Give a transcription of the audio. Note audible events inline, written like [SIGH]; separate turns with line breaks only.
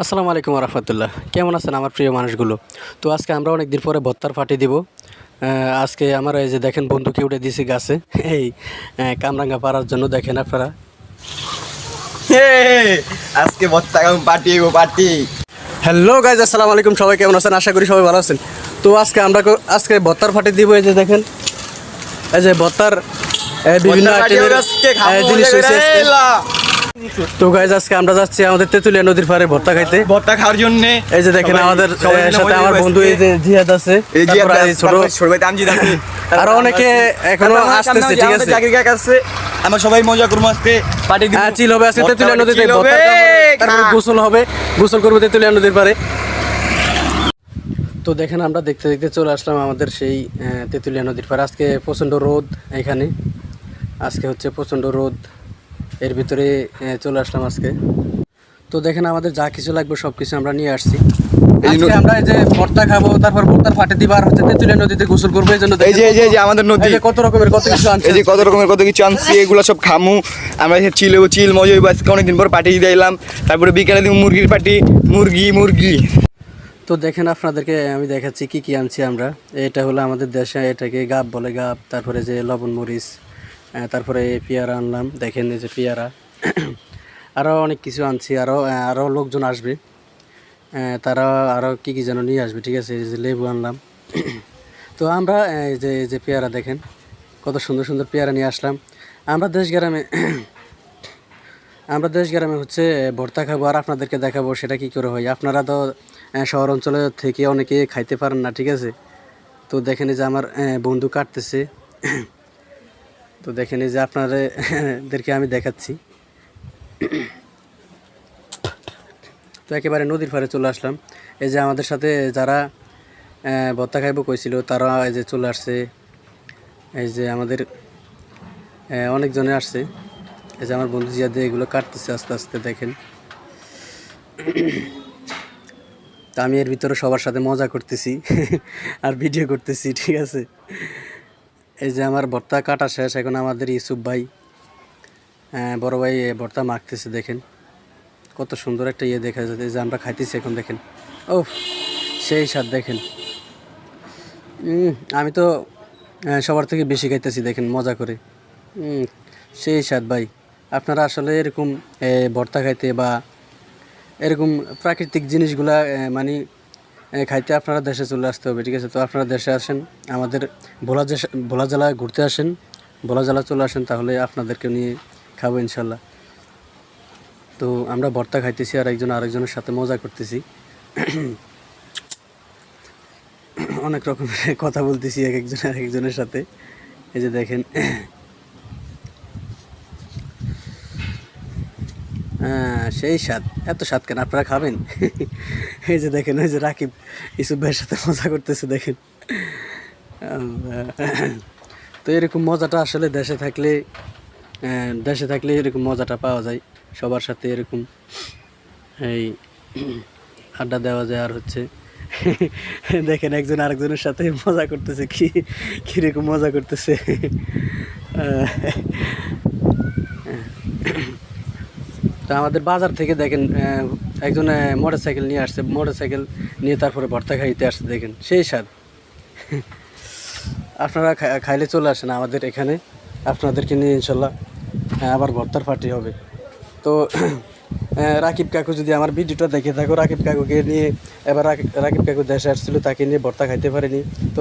আসসালামু আলাইকুম রহমতুল্লাহ কেমন আছেন আমার প্রিয় মানুষগুলো? তো আজকে আমরা অনেক দিন পরে ভত্তার ফাটি দিব। আজকে আমার এই যে দেখেন বন্ধুকে উঠে দিছি গাছে। এই কামরাঙ্গা পাড়ার জন্য দেখেন আপনারা।
আজকে বত্তা পার্টি ও পার্টি।
হ্যালো গাইজ আসসালামু আলাইকুম। সবাই কেমন আছেন? আশা করি সবাই ভালো আছেন। তো আজকে আমরা আজকে ভত্তার ফাটি দিব এই যে দেখেন। এই যে ভত্তার বিভিন্ন জিনিস। তো গাইজ আজকে আমরা যাচ্ছি আমাদের তেঁতুলিয়া নদীর পাড়ে ভর্তা খাইতে।
ভত্তা খাওয়ার জন্য।
এই যে দেখেন আমাদের সাথে আমার বন্ধু এই যে জিহাদ আছে
এই
ছোট
ছোট ভাই [LAUGHS]
আরও অনেকে এখনও আসতেছে ঠিক আছে?
জাকির কাকা আছে আমরা সবাই মজা করব আজকে পার্টি দিব।
হ্যাঁ চিল হবে আজকে তেঁতুলিয়া নদীতে ভর্তা তারপরে। গোসল হবে গোসল করব তেঁতুলিয়া নদীর পারে তো দেখেন আমরা দেখতে দেখতে চলে আসলাম আমাদের সেই তেঁতুলিয়া নদীর পারে আজকে প্রচণ্ড রোদ এখানে। আজকে হচ্ছে প্রচণ্ড রোদ। এর ভিতরে চলে আসলাম আজকে। তো দেখেন আমাদের যা কিছু লাগবে সব কিছু আমরা নিয়ে আসছি। আজকে আমরা এই যে ভর্তা খাব তারপর ভর্তার ফাটে দিবার হচ্ছে তেঁতুলিয়া নদীতে গোসল করব এই জন্য
এই যে এই যে- আমাদের নদী।
কত রকমের কত কিছু আনছে
এই যে কত রকমের কত কিছু আনছি এগুলো সব খামু। আমরা চিল চিল মজা হইবো আজকে অনেকদিন পর এলাম। তারপরে বিকালে দিব মুরগির মুরগি মুরগি।
তো দেখেন আপনাদেরকে আমি দেখাচ্ছি কি কি আনছি আমরা। এটা হলো আমাদের দেশে এটাকে গাব বলে গাব তারপরে যে লবণ মরিচ তারপরে পেয়ারা আনলাম। দেখেন এই যে পেয়ারা। [CLEARS THROAT] আরও অনেক কিছু আনছি আরও আরও লোকজন আসবে। তারা আরও কী কী যেন নিয়ে আসবে, ঠিক আছে? এই যে লেবু আনলাম। [CLEARS THROAT] তো আমরা এই যে এই যে পেয়ারা দেখেন, কত সুন্দর সুন্দর পেয়ারা নিয়ে আসলাম। আমরা দেশ গ্রামে, [CLEARS THROAT] আমরা দেশ গ্রামে হচ্ছে ভর্তা খাব। আর আপনাদেরকে দেখাবো সেটা কি করে হয়। আপনারা তো শহর অঞ্চলে থেকে অনেকে খাইতে পারেন না, ঠিক আছে? তো দেখেন যে আমার বন্ধু কাটতেছে। তো দেখেন এই যে আপনাদেরকে আমি দেখাচ্ছি। তো একেবারে নদীর পাড়ে চলে আসলাম। এই যে আমাদের সাথে যারা ভর্তা খাইবো কইছিল, তারা এই যে চলে আসছে। এই যে আমাদের অনেকজনে আসছে। এই যে আমার বন্ধু জিয়াদে এগুলো কাটতেছে আস্তে আস্তে, দেখেন। তা আমি এর ভিতরে সবার সাথে মজা করতেছি, আর ভিডিও করতেছি, ঠিক আছে? এই যে আমার ভর্তা কাটা শেষ, এখন আমাদের ইউসুফ ভাই বড় ভাই ভর্তা মাখতেছে, দেখেন। কত সুন্দর একটা ইয়ে দেখা যাচ্ছে যে আমরা খাইতেছি এখন, দেখেন। ও সেই স্বাদ, দেখেন। আমি তো সবার থেকে বেশি খাইতেছি, দেখেন, মজা করে। সেই স্বাদ, ভাই। আপনারা আসলে এরকম ভর্তা খাইতে বা এরকম প্রাকৃতিক জিনিসগুলা মানে খাইতে আপনারা দেশে চলে আসতে হবে, ঠিক আছে? তো আপনারা দেশে আসেন, আমাদের ভোলা ভোলা জেলায় ঘুরতে আসেন, ভোলা জেলা চলে আসেন, তাহলে আপনাদেরকে নিয়ে খাব ইনশাল্লাহ। তো আমরা ভর্তা খাইতেছি আর একজন আরেকজনের সাথে মজা করতেছি। অনেক রকমের কথা বলতেছি এক একজন আর একজনের সাথে। এই যে দেখেন সেই স্বাদ। এত স্বাদ কেন? আপনারা খাবেন? এই যে দেখেন ওই যে রাকিব ইসুফ ভাইয়ের সাথে মজা করতেছে, দেখেন। তো এরকম মজাটা আসলে দেশে থাকলে দেশে থাকলে এরকম মজাটা পাওয়া যায়। সবার সাথে এরকম এই আড্ডা দেওয়া যায় আর হচ্ছে। দেখেন, একজন আরেকজনের সাথে মজা করতেছে, কি, কীরকম মজা করতেছে। তো আমাদের বাজার থেকে দেখেন একজন মোটর সাইকেল নিয়ে আসছে মোটর সাইকেল নিয়ে তারপরে ভর্তা খাইতে আসছে, দেখেন, সেই স্বাদ। আপনারা খাইলে চলে আসেন আমাদের এখানে, আপনাদেরকে নিয়ে ইনশাল্লাহ আবার ভর্তার পার্টি হবে। তো [CLEARS THROAT] রাকিব কাকু যদি আমার ভিডিওটা দেখে থাকো, রাকিব কাকুকে নিয়ে, এবার রাকিব কাকু দেশে আসছিল, তাকে নিয়ে ভর্তা খাইতে পারেনি। তো